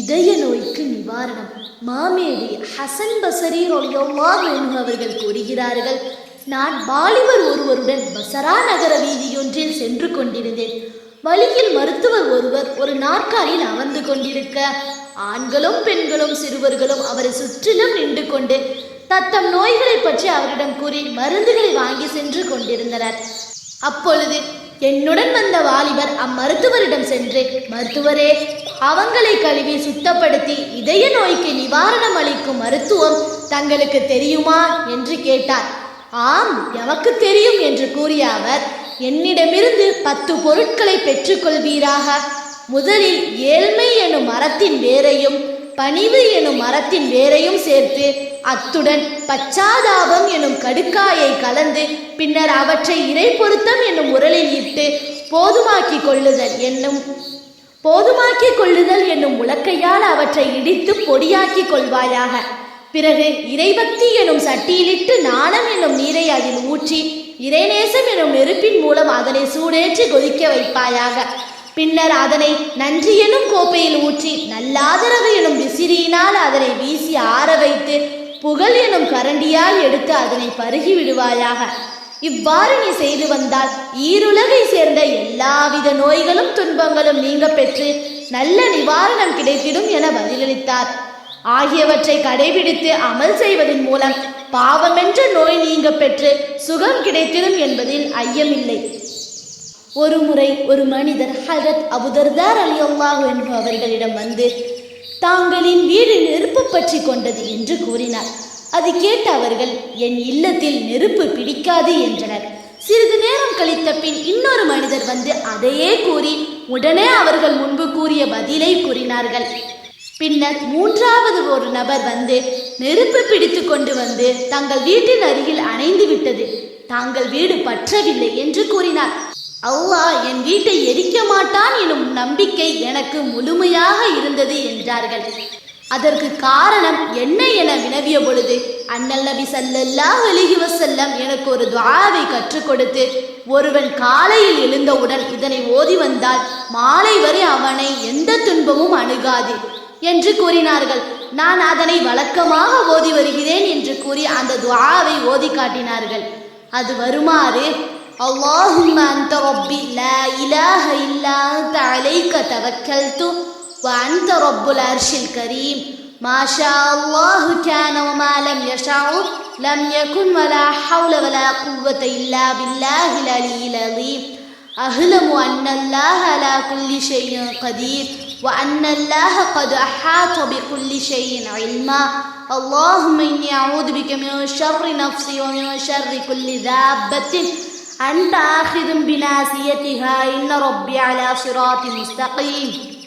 இதய நோய்க்கு நிவாரணம். மாமேடி ஹசன் பசரி ரலியல்லாஹு அன்ஹு அவர்கள் கூறுகிறார்கள் நான் வாலிபர் ஒருவருடன் பசரா நகர வீதியொன்றில் சென்று கொண்டிருந்தேன். வழியில் மருத்துவர் ஒருவர் ஒரு நாற்காலியில் அமர்ந்து கொண்டிருக்க ஆண்களும் பெண்களும் சிறுவர்களும் அவரை சுற்றிலும் நின்று கொண்டு தத்தம் நோய்களை பற்றி அவரிடம் கூறி மருந்துகளை வாங்கி சென்று கொண்டிருந்தனர். அப்பொழுது என்னுடன் வந்த வாலிபர் அம்மருத்துவரிடம் சென்று மருத்துவரே அவங்களை கழுவி சுத்தப்படுத்தி இதய நோய்க்கு நிவாரணம் அளிக்கும் மருத்துவம் தங்களுக்கு தெரியுமா என்று கேட்டார். ஆம் எமக்கு தெரியும் என்று கூறிய அவர் என்னிடமிருந்து பத்து பொருட்களை பெற்றுக்கொள்வீராக. முதலில் ஏழ்மை எனும் மரத்தின் வேரையும் பணிவு எனும் மரத்தின் வேரையும் சேர்த்து அத்துடன் பச்சாதாபம் எனும் கடுக்காயை கலந்து பின்னர் அவற்றை இறை பொருத்தம் என்னும் உரலில் இட்டு போதுமாக்கிக் கொள்ளுதல் என்னும் போதுமாக்கிக் கொள்ளுதல் என்னும் உலக்கையால் அவற்றை இடித்து பொடியாக்கிக் கொள்வாயாக. பிறகு இறைபக்தி எனும் சட்டியிலிட்டு நாணம் என்னும் நீரை அதில் ஊற்றி இறைநேசம் எனும் நெருப்பின் மூலம் அதனை சூடேற்றி கொதிக்க வைப்பாயாக. பின்னர் அதனை நன்றி எனும் கோப்பையில் ஊற்றி நல்லாதரவு விசிறியினால் அதனை வீசி ஆற வைத்து புகழ் எனும் கரண்டியால் எடுத்து அதனை பருகி விடுவாயாக. இவ்வாறு நீ செய்து வந்தால் ஈருலகை சேர்ந்த எல்லாவித நோய்களும் துன்பங்களும் நீங்க பெற்று நல்ல நிவாரணம் கிடைத்திடும் என பதிலளித்தார். ஆகியவற்றை கடைபிடித்து அமல் செய்வதன் மூலம் பாவமென்ற நோய் நீங்க பெற்று சுகம் கிடைத்திடும் என்பதில் ஐயமில்லை. ஒரு முறை ஒரு மனிதர் ஹரத் அபுதர்தார் அலி என்று அவர்களிடம் வந்து தாங்களின் வீடு நெருப்பு பற்றி கொண்டது என்று கூறினார். அது கேட்ட அவர்கள் என் இல்லத்தில் நெருப்பு பிடிக்காது என்றனர். சிறிது நேரம் கழித்த பின் இன்னொரு மனிதர் வந்து அதையே கூறி உடனே அவர்கள் முன்பு கூறிய பதிலை கூறினார்கள். பின்னர் மூன்றாவது ஒரு நபர் வந்து நெருப்பு பிடித்து கொண்டு வந்து தங்கள் வீட்டின் அருகில் அணைந்து விட்டது. தாங்கள் வீடு பற்றவில்லை என்று கூறினார். அல்லாஹ் என் வீட்டை எரிக்க மாட்டான் எனும் நம்பிக்கை எனக்கு முழுமையாக இருந்தது என்றார்கள். அதற்கு காரணம் என்ன என வினவிய பொழுது அண்ணல் நபி சல்லல்லா அலைஹி எனக்கு ஒரு துவாவை கற்றுக் கொடுத்து ஒருவன் காலையில் எழுந்தவுடன் இதனை ஓதி வந்தால் மாலை வரை அவனை எந்த துன்பமும் அணுகாது என்று கூறினார்கள். நான் அதனை வழக்கமாக ஓதி வருகிறேன் என்று கூறி அந்த துவாவை ஓதி காட்டினார்கள். அது வருமாறு اللهم أنت ربي لا إله إلا أنت عليك توكلت وأنت رب العرش الكريم. ما شاء الله كان وما لم يشاء لم يكن ولا حول ولا قوة إلا بالله العلي العظيم. أعلم أن الله على كل شيء قدير وأن الله قد أحاط بكل شيء علما. اللهم إني أعوذ بك من شر نفسي ومن شر كل دابة. أنت آخذ بناسيتها إن ربي على صراط مستقيم.